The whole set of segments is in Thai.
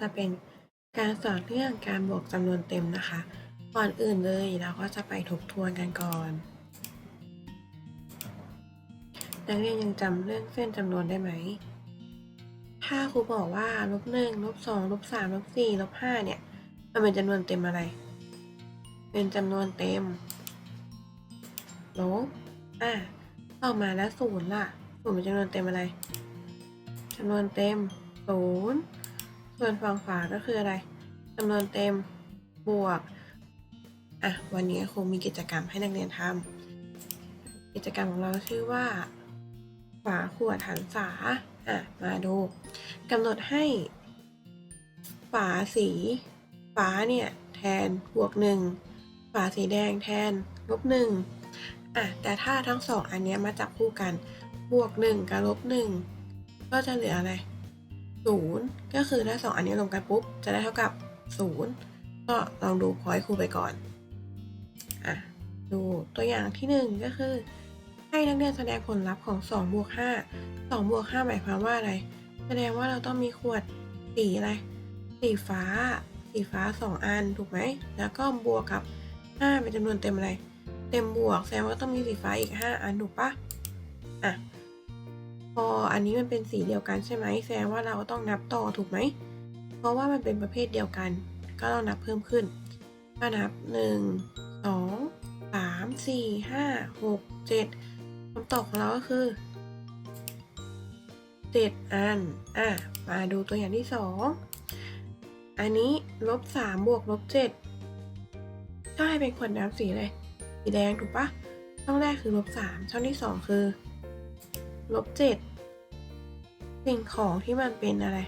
จะเป็นการสอนเรื่องการบวกจำนวนเต็มนะคะ ก่อนอื่นเลยเราก็จะไปทบทวนกันก่อน นักเรียนยังจำเรื่องเส้นจำนวนได้ไหม ถ้าครูบอกว่าลบหนึ่งลบสองลบสามลบสี่ลบห้าเนี่ย มันเป็นจำนวนเต็มอะไร เป็นจำนวนเต็มลบอะต่อมาแล้วศูนย์ล่ะศูนย์เป็นจำนวนเต็มอะไรจำนวนเต็มศูนย์ ส่วนฝั่งขวาก็คืออะไรจำนวนเต็มบวก อะ วันนี้ครูมีกิจกรรมให้นักเรียนทำกิจกรรมของเราชื่อว่าฝาขวดหันษาอะ มาดูกำหนดให้ฝาสีฟ้าเนี่ย แทนบวกหนึ่งฝาสีแดงแทนลบหนึ่งอะ แต่ถ้าทั้งสองอันเนี้ยมาจับคู่กัน บวกหนึ่งกับลบหนึ่งก็จะเหลืออะไร ศูนย์ก็คือถ้าสองอันนี้รวมกันปุ๊บ จะได้เท่ากับศูนย์ก็ลองดูพอยครูไปก่อนอะดูตัวอย่างที่หนึ่งก็คือ ให้นักเรียนแสดงผลลัพธ์ของ2บวก5 2บวก5หมายความว่าอะไร แสดงว่าเราต้องมีขวดสีอะไร สีฟ้า สีฟ้า 2 อันถูกไหม แล้วก็บวกกับ 5 เป็นจำนวนเต็มอะไร เต็มบวกแสดงว่าต้องมีสีฟ้าอีก 5 อันถูกปะอะ พออันนี้มันเป็นสีเดียวกันใช่ไหมแสดงว่าเราต้องนับต่อถูกไหม เพราะว่ามันเป็นประเภทเดียวกัน ก็ต้องนับเพิ่มขึ้นก็นับ 1 2 3 4 5 6 7คำตอบของเราก็คือ 7 อัน อะ มาดูตัวอย่างที่สองอันนี้ลบ3บวกลบ7ให้เป็นขวดน้ำสีอะไรสีแดงถูกปะช่องแรกคือลบ3ช่องที่สองคือ ลบ7สิ่งของที่มันเป็นอะไร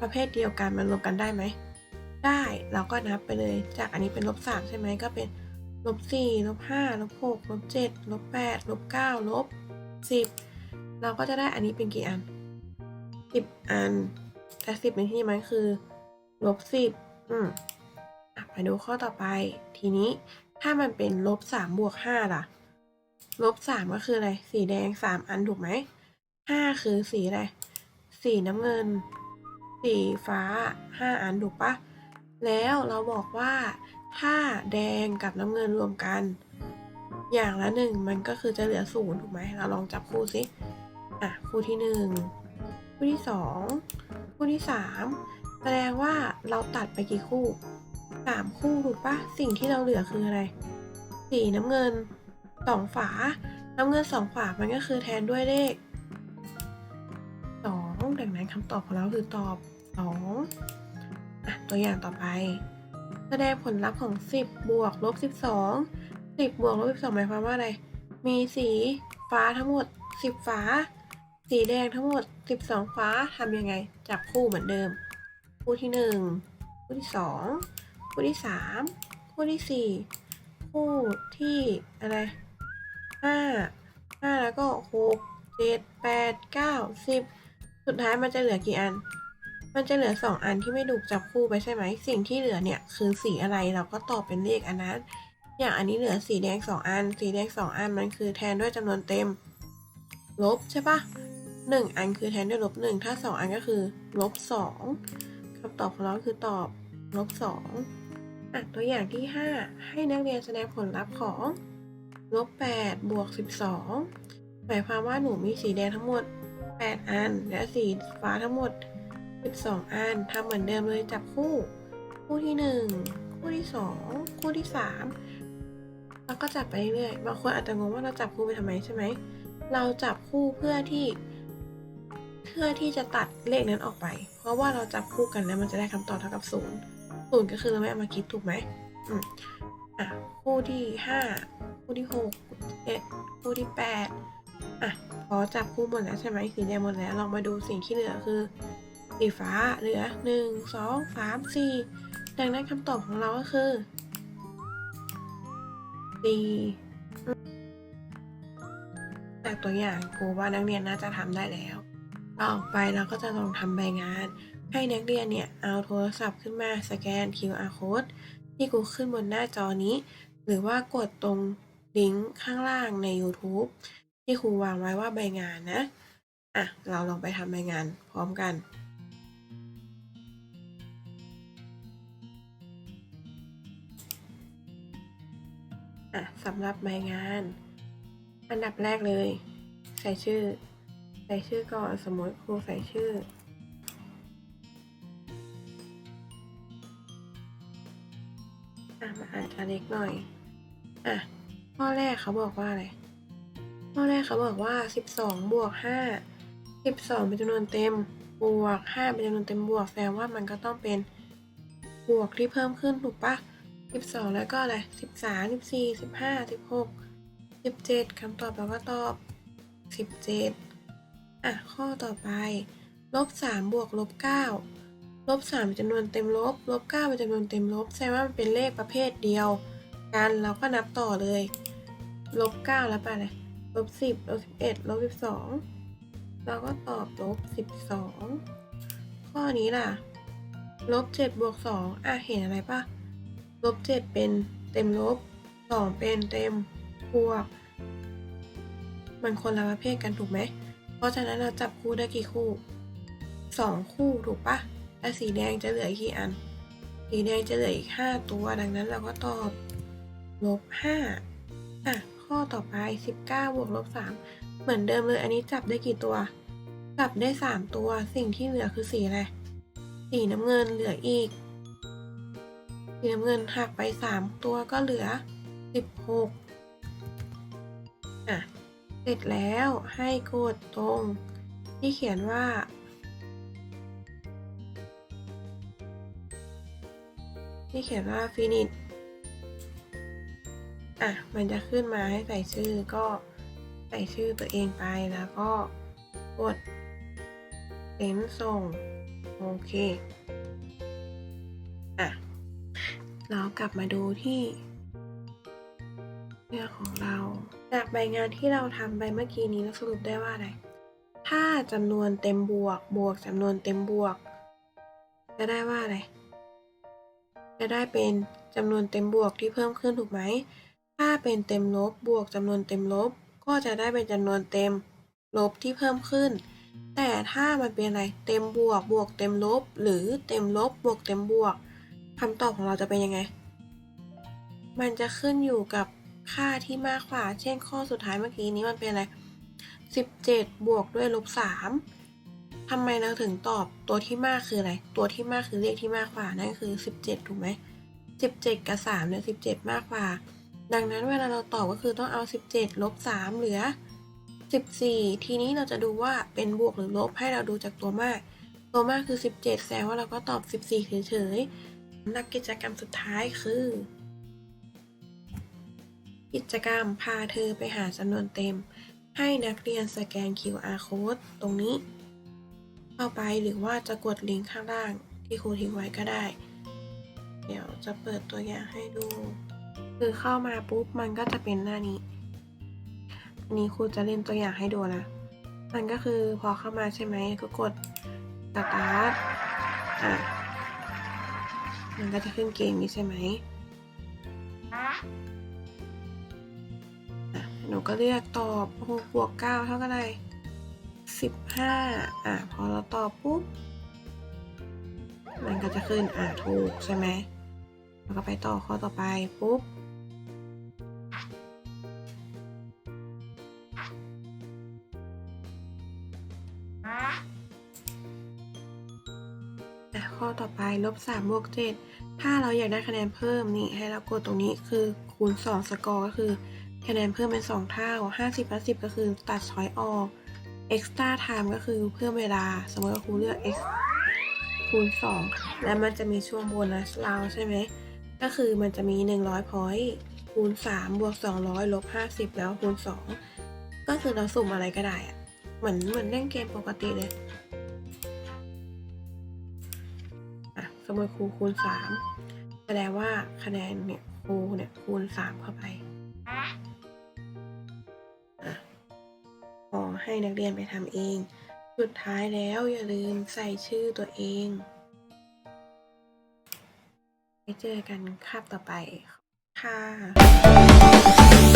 ประเภทเดียวกันมันรวมกันได้ไหม ได้เราก็นับไปเลย จากอันนี้เป็นลบ3ใช่ไหมก็เป็นลบ4ลบ5ลบ6ลบ7ลบ8ลบ9ลบ10เราก็จะได้อันนี้เป็นกี่อัน10อัน แต่10ในที่นี้มันคือลบ10อืมอะมาดูข้อต่อไป ทีนี้ถ้ามันเป็นลบ3บวก5ล่ะ ลบ3ก็คืออะไร สีแดง3อันถูกไหม5คือสีอะไร สีน้ำเงิน สีฟ้า5อันถูกปะ แล้วเราบอกว่าถ้าแดงกับน้ำเงินรวมกัน อย่างละหนึ่งมันก็คือจะเหลือศูนย์ถูกไหม เราลองจับคู่สิ อะ คู่ที่หนึ่งคู่ที่สองคู่ที่สามแสดงว่าเราตัดไปกี่คู่สามคู่ถูกปะสิ่งที่เราเหลือคืออะไร สีน้ำเงิน สองฝา น้ำเงินสองฝา มันก็คือแทนด้วยเลขสองดังนั้นคำตอบของเราคือตอบสองอะ ตัวอย่างต่อไป แสดงผลลัพธ์ของ 10 บวกลบ 12 10บวกลบ12หมายความว่าอะไร มีสีฟ้าทั้งหมด 10ฝาสีแดงทั้งหมด 12ฝาทำยังไง จับคู่เหมือนเดิม คู่ที่ 1 คู่ที่ 2 คู่ที่ 3 คู่ที่ 4 คู่ที่อะไร 5 5แล้วก็6 7 8 9 10สุดท้ายมันจะเหลือกี่อัน มันจะเหลือสองอันที่ไม่ถูกจับคู่ไปใช่ไหม สิ่งที่เหลือเนี่ยคือสีอะไรเราก็ตอบเป็นเลขอันนั้น อย่างอันนี้เหลือสีแดงสองอัน สีแดงสองอันมันคือแทนด้วยจำนวนเต็ม ลบใช่ปะหนึ่งอันคือแทนด้วยลบหนึ่งถ้าสองอันก็คือลบสองคำตอบของเราคือตอบลบสองอะตัวอย่างที่ห้าให้นักเรียนแสดงผลลัพธ์ของ ลบแปดบวกสิบสองหมายความว่าหนูมีสีแดงทั้งหมดแปดอัน และสีฟ้าทั้งหมด 12 อันทำเหมือนเดิมเลยจับคู่ คู่ที่ 1 คู่ที่ 2 คู่ที่ 3 แล้วก็จับไปเรื่อยๆบางคนอาจจะงงว่าเราจับคู่ไปทำไมใช่ไหม เราจับคู่เพื่อที่ เพื่อที่จะตัดเลขนั้นออกไป เพราะว่าเราจับคู่กันแล้วมันจะได้คำตอบเท่ากับศูนย์ศูนย์ก็คือเราไม่เอามาคิดถูกไหมอืมอะคู่ที่ห้า คู่ที่หกคู่ที่เจ็ดคู่ที่แปดอะพอจับคู่หมดแล้วใช่ไหมสีแดงหมดแล้วลองมาดูสิ่งที่เหลือคือสีฟ้าเหลือหนึ่งสองสามสี่ดังนั้นคำตอบของเราก็คือสี่จากตัวอย่างครูว่านักเรียนน่าจะทำได้แล้วต่อไปเราก็จะลองทำใบงาน ให้นักเรียนเนี่ยเอาโทรศัพท์ขึ้นมาสแกน QR code ที่กูขึ้นบนหน้าจอนี้ หรือว่ากดตรง ลิงก์ข้างล่างใน YouTube ที่ครูวางไว้ว่าใบงานนะ อะ เราลองไปทำใบงานพร้อมกันอะสำหรับใบงาน อันดับแรกเลย ใส่ชื่อ ใส่ชื่อก่อนสมมติครูใส่ชื่ออะมาอ่าจจะเล็กหน่อยอะ ข้อแรกเขาบอกว่าอะไร ข้อแรกเขาบอกว่า 12 บวก 5 12 เป็นจำนวนเต็ม บวก 5 เป็นจำนวนเต็มบวก แสดงว่ามันก็ต้องเป็นบวกที่เพิ่มขึ้นถูกปะ12 แล้วก็อะไร 13 14 15 16 17คำตอบเราก็ตอบ 17 อะ ข้อต่อไป ลบ 3 บวกลบ 9 ลบ 3 เป็นจำนวนเต็มลบ ลบ 9 เป็นจำนวนเต็มลบ แสดงว่ามันเป็นเลขประเภทเดียวกันเราก็นับต่อเลย ลบ9แล้วไปเลยลบ10ลบ11ลบ12เราก็ตอบลบ12ข้อนี้ล่ะลบ7บวก2อะเห็นอะไรปะลบ7เป็นเต็มลบ2เป็นเต็มบวก มันคนละประเภทกันถูกไหม เพราะฉะนั้นเราจับคู่ได้กี่คู่2คู่ถูกปะและสีแดงจะเหลืออีกกี่อัน สีแดงจะเหลืออีก5ตัวดังนั้นเราก็ตอบลบห้าอะ ข้อต่อไปสิบเก้าบวกลบสามเหมือนเดิมเลย อันนี้จับได้กี่ตัว จับได้สามตัว สิ่งที่เหลือคือสีอะไร สีน้ำเงินเหลืออีก สีน้ำเงินหักไปสามตัวก็เหลือสิบหกอะ เสร็จแล้วให้กดตรง ที่เขียนว่าที่เขียนว่า finish อะมันจะขึ้นมาให้ใส่ชื่อก็ใส่ชื่อตัวเองไปแล้วก็กดเซ็นส่ง โอเค อะ เรากลับมาดูที่เรื่องของเรา จากใบงานที่เราทำไปเมื่อกี้นี้เราสรุปได้ว่าอะไร ถ้าจำนวนเต็มบวก บวกจำนวนเต็มบวก จะได้ว่าอะไร จะได้เป็นจำนวนเต็มบวกที่เพิ่มขึ้นถูกไหม ถ้าเป็นเต็มลบบวกจำนวนเต็มลบ ก็จะได้เป็นจำนวนเต็มลบที่เพิ่มขึ้น แต่ถ้ามันเป็นอะไรเต็มบวกบวกเต็มลบ หรือเต็มลบบวกเต็มบวกคำตอบของเราจะเป็นยังไง มันจะขึ้นอยู่กับค่าที่มากกว่า เช่นข้อสุดท้ายเมื่อกี้นี้มันเป็นอะไร 17 บวกด้วยลบ 3ทำไมเราถึงตอบตัวที่มากคืออะไร ตัวที่มากคือเลขที่มากกว่า นั่นคือ 17 ถูกไหม 17 กับ3เนี่ย17 มากกว่า ดังนั้นเวลาเราตอบก็คือต้องเอา 17 ลบ 3 เหลือ 14 ทีนี้เราจะดูว่าเป็นบวกหรือลบให้เราดูจากตัวมาก ตัวมากคือ 17แสดงว่าเราก็ตอบ 14 เฉยๆนักกิจกรรมสุดท้ายคือ กิจกรรมพาเธอไปหาจำนวนเต็ม ให้นักเรียนสแกน QR code ตรงนี้ เข้าไปหรือว่าจะกดลิงก์ข้างล่างที่ครูทิ้งไว้ก็ได้ เดี๋ยวจะเปิดตัวอย่างให้ดู คือเข้ามาปุ๊บมันก็จะเป็นหน้านี้ อันนี้ครูจะเล่นตัวอย่างให้ดูนะ มันก็คือพอเข้ามาใช่ไหมก็กดสตาร์ทอะมันก็จะขึ้นเกมนี้ใช่ไหมอะหนูก็เลือกตอบ6บวก9เท่ากับอะไร15 อะ พอเราตอบปุ๊บ มันก็จะขึ้น อะ ถูกใช่ไหม แล้วก็ไปต่อข้อต่อไปปุ๊บอะข้อต่อไปลบ3บวก7ถ้าเราอยากได้คะแนนเพิ่มนี่ให้เรากดตรงนี้คือคูณ 2 สกอร์ก็คือ คะแนนเพิ่มเป็น 2 เท่า 50และ10 ก็คือตัดช้อยออก extra time ก็คือเพิ่มเวลา สมมติว่าครูเลือก x คูณ 2 แล้วมันจะมีช่วงโบนัสเราใช่ไหม ก็คือมันจะมี 100 point คูณ3บวก200ลบ50 แล้วคูณ 2 ก็คือเราสุ่มอะไรก็ได้อะเหมือนเหมือนเล่นเกมปกติเลยอะสมมติครูคูณ 3 แสดงว่าคะแนนเนี่ยครูเนี่ยคูณ 3 เข้าไปอะขอให้นักเรียนไปทำเอง สุดท้ายแล้วอย่าลืมใส่ชื่อตัวเอง ไปเจอกันคาบต่อไปค่ะ